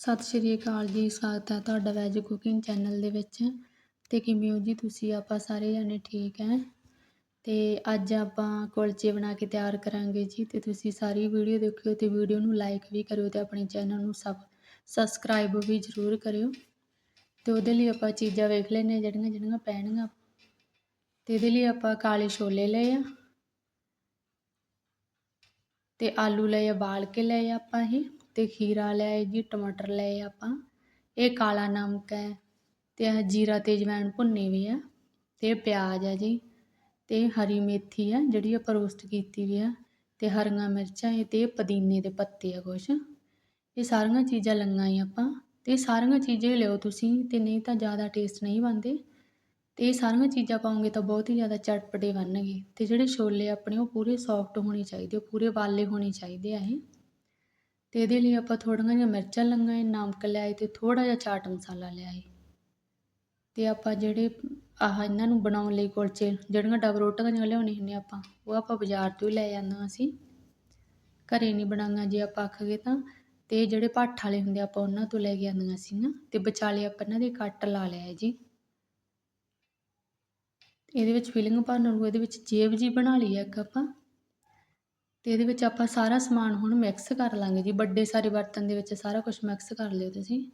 ਸਤਿ ਸ਼੍ਰੀ ਅਕਾਲ ਜੀ, ਸਵਾਗਤ ਹੈ ਤੁਹਾਡਾ ਵੈਜ ਕੁਕਿੰਗ ਚੈਨਲ ਦੇ ਵਿੱਚ। ਤੇ ਕਿਵੇਂ ਹੋ ਜੀ ਤੁਸੀਂ? ਆਪਾਂ ਸਾਰੇ ਜਾਣੇ ਠੀਕ ਹੈ? ਤੇ ਅੱਜ ਆਪਾਂ ਕੁਲਚੇ ਬਣਾ ਕੇ ਤਿਆਰ ਕਰਾਂਗੇ ਜੀ। ਤੇ ਤੁਸੀਂ ਸਾਰੀ ਵੀਡੀਓ ਦੇਖਿਓ ਤੇ ਵੀਡੀਓ ਨੂੰ ਲਾਈਕ ਵੀ ਕਰਿਓ ਤੇ ਆਪਣੇ ਚੈਨਲ ਨੂੰ ਸਬ ਸਬਸਕ੍ਰਾਈਬ ਵੀ ਜ਼ਰੂਰ ਕਰਿਓ। ਤੇ ਉਹਦੇ ਲਈ ਆਪਾਂ ਚੀਜ਼ਾਂ ਵੇਖ ਲੈਣੇ ਜਿਹੜੀਆਂ ਜਿਹੜੀਆਂ ਪੈਣਗੀਆਂ। ਤੇ ਇਹਦੇ ਲਈ ਆਪਾਂ ਕਾਲੇ ਛੋਲੇ ਲਏ ਆ। ਤੇ ਆਲੂ ਲਏ ਆ ਬਾਲ ਕੇ ਲਏ ਆਪਾਂ ਇਹ। ਅਤੇ ਖੀਰਾ ਲਿਆ ਜੀ, ਟਮਾਟਰ ਲਏ ਆਪਾਂ। ਇਹ ਕਾਲਾ ਨਮਕ ਹੈ ਅਤੇ ਇਹ ਜੀਰਾ ਤੇ ਅਜਵਾਇਣ ਭੁੰਨੇ ਵੀ ਆ ਅਤੇ ਪਿਆਜ਼ ਹੈ ਜੀ ਅਤੇ ਹਰੀ ਮੇਥੀ ਆ ਜਿਹੜੀ ਆਪਾਂ ਰੋਸਟ ਕੀਤੀ ਵੀ ਆ ਅਤੇ ਹਰੀਆਂ ਮਿਰਚਾਂ ਇਹ ਅਤੇ ਪੁਦੀਨੇ ਦੇ ਪੱਤੇ ਆ ਕੁਛ। ਇਹ ਸਾਰੀਆਂ ਚੀਜ਼ਾਂ ਲੰਗਾ ਹੀ ਆਪਾਂ ਤੇ ਸਾਰੀਆਂ ਚੀਜ਼ਾਂ ਲਿਓ ਤੁਸੀਂ ਅਤੇ ਨਹੀਂ ਤਾਂ ਜ਼ਿਆਦਾ ਟੇਸਟ ਨਹੀਂ ਬਣਦੇ। ਅਤੇ ਇਹ ਸਾਰੀਆਂ ਚੀਜ਼ਾਂ ਪਾਉਂਗੇ ਤਾਂ ਬਹੁਤ ਹੀ ਜ਼ਿਆਦਾ ਚਟਪਟੇ ਬਣਨਗੇ ਅਤੇ ਜਿਹੜੇ ਛੋਲੇ ਆਪਣੇ ਉਹ ਪੂਰੇ ਸੌਫਟ ਹੋਣੇ ਚਾਹੀਦੇ, ਉਹ ਪੂਰੇ ਵਾਲੇ ਹੋਣੇ ਚਾਹੀਦੇ ਆ ਇਹ। ਤੇ ਇਹਦੇ ਲਈ ਆਪਾਂ ਥੋੜ੍ਹੀਆਂ ਜਿਹੀਆਂ ਮਿਰਚਾਂ ਲੰਗਾਏ ਨਮਕ ਲਿਆਏ ਅਤੇ ਥੋੜ੍ਹਾ ਜਿਹਾ ਚਾਟ ਮਸਾਲਾ ਲਿਆਏ ਅਤੇ ਆਪਾਂ ਜਿਹੜੇ ਆਹ ਇਹਨਾਂ ਨੂੰ ਬਣਾਉਣ ਲਈ ਕੁਲਚੇ, ਜਿਹੜੀਆਂ ਡਬ ਰੋਟੀਆਂ ਜਿਹੀਆਂ ਲਿਆਉਣੀ ਹੁੰਦੀਆਂ ਆਪਾਂ, ਉਹ ਆਪਾਂ ਬਾਜ਼ਾਰ ਤੋਂ ਹੀ ਲੈ ਜਾਂਦੇ ਅਸੀਂ। ਘਰ ਨਹੀਂ ਬਣਾਈਆਂ ਜੇ ਆਪਾਂ ਆਖਗੇ ਤਾਂ, ਤੇ ਜਿਹੜੇ ਭੱਠ ਵਾਲੇ ਹੁੰਦੇ ਆਪਾਂ ਉਹਨਾਂ ਤੋਂ ਲੈ ਕੇ ਆਉਂਦੀਆਂ ਸੀਗੀਆਂ। ਅਤੇ ਵਿਚਾਲੇ ਆਪਾਂ ਇਹਨਾਂ ਦੇ ਕੱਟ ਲਾ ਲਿਆ ਜੀ। ਇਹਦੇ ਵਿੱਚ ਫਿਲਿੰਗ ਭਰਨ ਨੂੰ ਇਹਦੇ ਵਿੱਚ ਜੇਬ ਜੀ ਬਣਾ ਲਈ ਇੱਕ ਆਪਾਂ। ਅਤੇ ਇਹਦੇ ਵਿੱਚ ਆਪਾਂ ਸਾਰਾ ਸਮਾਨ ਹੁਣ ਮਿਕਸ ਕਰ ਲਾਂਗੇ ਜੀ। ਵੱਡੇ ਸਾਰੇ ਬਰਤਨ ਦੇ ਵਿੱਚ ਸਾਰਾ ਕੁਝ ਮਿਕਸ ਕਰ ਲਿਓ ਤੁਸੀਂ।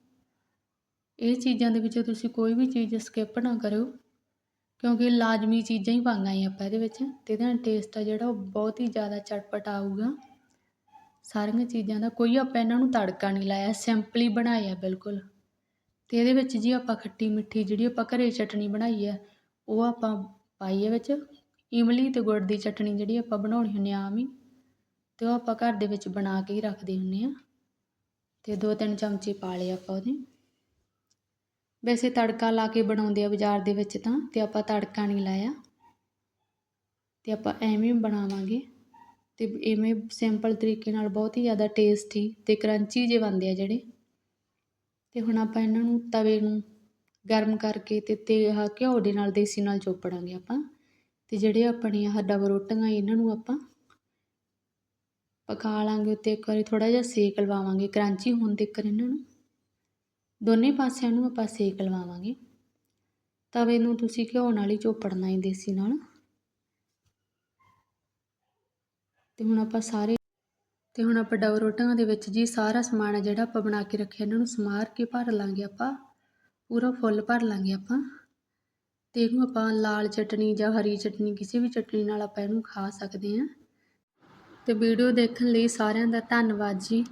ਇਹ ਚੀਜ਼ਾਂ ਦੇ ਵਿੱਚ ਤੁਸੀਂ ਕੋਈ ਵੀ ਚੀਜ਼ ਸਕਿਪ ਨਾ ਕਰਿਓ, ਕਿਉਂਕਿ ਲਾਜ਼ਮੀ ਚੀਜ਼ਾਂ ਹੀ ਪਾਈਆਂ ਆ ਆਪਾਂ ਇਹਦੇ ਵਿੱਚ ਤੇ ਇਹਦਾ ਟੇਸਟ ਆ ਜਿਹੜਾ ਉਹ ਬਹੁਤ ਹੀ ਜ਼ਿਆਦਾ ਚਟਪਟ ਆਊਗਾ। ਸਾਰੀਆਂ ਚੀਜ਼ਾਂ ਦਾ ਕੋਈ ਆਪਾਂ ਇਹਨਾਂ ਨੂੰ ਤੜਕਾ ਨਹੀਂ ਲਾਇਆ ਸਿੰਪਲੀ ਬਣਾਇਆ ਬਿਲਕੁਲ। ਤੇ ਇਹਦੇ ਵਿੱਚ ਜੀ ਆਪਾਂ ਖੱਟੀ ਮਿੱਠੀ ਜਿਹੜੀ ਆਪਾਂ ਘਰੇ ਚਟਣੀ ਬਣਾਈ ਹੈ ਉਹ ਆਪਾਂ ਪਾਈ ਹੈ ਵਿੱਚ। ਇਮਲੀ ਤੇ ਗੁੜ ਦੀ ਚਟਣੀ ਜਿਹੜੀ ਆਪਾਂ ਬਣਾਉਣੀ ਹੁੰਦੀ ਆਮ ਹੀ। ਤੇ ਉਹ ਆਪਾਂ ਘਰ ਦੇ ਵਿੱਚ ਬਣਾ ਕੇ ਹੀ ਰੱਖਦੇ ਹੁੰਦੇ ਆ ਤੇ ਦੋ ਤਿੰਨ ਚਮਚੇ ਪਾ ਲਏ ਆਪਾਂ ਉਹਦੇ। ਵੈਸੇ ਤੜਕਾ ਲਾ ਕੇ ਬਣਾਉਂਦੇ ਆ ਬਾਜ਼ਾਰ ਦੇ ਵਿੱਚ ਤਾਂ, ਤੇ ਆਪਾਂ ਤੜਕਾ ਨਹੀਂ ਲਾਇਆ। ਤੇ ਆਪਾਂ ਐਵੇਂ ਬਣਾਵਾਂਗੇ। ਤੇ ਇਵੇਂ ਸਿੰਪਲ ਤਰੀਕੇ ਨਾਲ ਬਹੁਤ ਹੀ ਜ਼ਿਆਦਾ ਟੇਸਟੀ ਤੇ ਕਰੰਚੀ ਜੇ ਬਣਦੇ ਆ ਜਿਹੜੇ। ਤੇ ਹੁਣ ਆਪਾਂ ਇਹਨਾਂ ਨੂੰ ਤਵੇ ਨੂੰ ਗਰਮ ਕਰਕੇ ਤੇ ਤੇ ਆਹ ਘਿਓ ਦੇ ਨਾਲ ਦੇਸੀ ਨਾਲ ਚੋਪੜਾਂਗੇ ਆਪਾਂ। ਤੇ ਜਿਹੜੇ ਆਪਣੀਆਂ ਆਹ ਡਬ ਰੋਟੀਆਂ ਇਹਨਾਂ ਨੂੰ ਆਪਾਂ ਪਕਾ ਲਾਂਗੇ ਉੱਤੇ ਇੱਕ ਵਾਰੀ ਥੋੜਾ ਜਿਹਾ ਸੇਕ ਲਵਾਵਾਂਗੇ, ਕਰੰਚੀ ਹੋਣ ਤੱਕ ਇਹਨਾਂ ਨੂੰ। ਦੋਨੇ ਪਾਸਿਆਂ ਨੂੰ ਆਪਾਂ ਸੇਕ ਲਵਾਵਾਂਗੇ। ਤਵੇ ਨੂੰ ਤੁਸੀਂ ਘਿਓ ਨਾਲ ਹੀ ਚੋਪੜਨਾ ਹੈ ਦੇਸੀ ਨਾਲ। ਤੇ ਹੁਣ ਆਪਾਂ ਸਾਰੇ, ਤੇ ਹੁਣ ਆਪਾਂ ਡਬ ਰੋਟੀਆਂ ਦੇ ਵਿੱਚ ਜੀ ਸਾਰਾ ਸਮਾਨ ਜਿਹੜਾ ਆਪਾਂ ਬਣਾ ਕੇ ਰੱਖਿਆ, ਇਹਨਾਂ ਨੂੰ ਸਮਾਰ ਕੇ ਭਰ ਲਾਂਗੇ ਆਪਾਂ। ਪੂਰਾ ਫੁੱਲ ਭਰ ਲਾਂਗੇ ਆਪਾਂ। ਤੇ ਇਹਨੂੰ ਆਪਾਂ ਲਾਲ ਚਟਨੀ ਜਾਂ ਹਰੀ ਚਟਨੀ, ਕਿਸੇ ਵੀ ਚਟਨੀ ਨਾਲ ਆਪਾਂ ਇਹਨੂੰ ਖਾ ਸਕਦੇ ਹਾਂ। ਅਤੇ ਵੀਡੀਓ ਦੇਖਣ ਲਈ ਸਾਰਿਆਂ ਦਾ ਧੰਨਵਾਦ ਜੀ।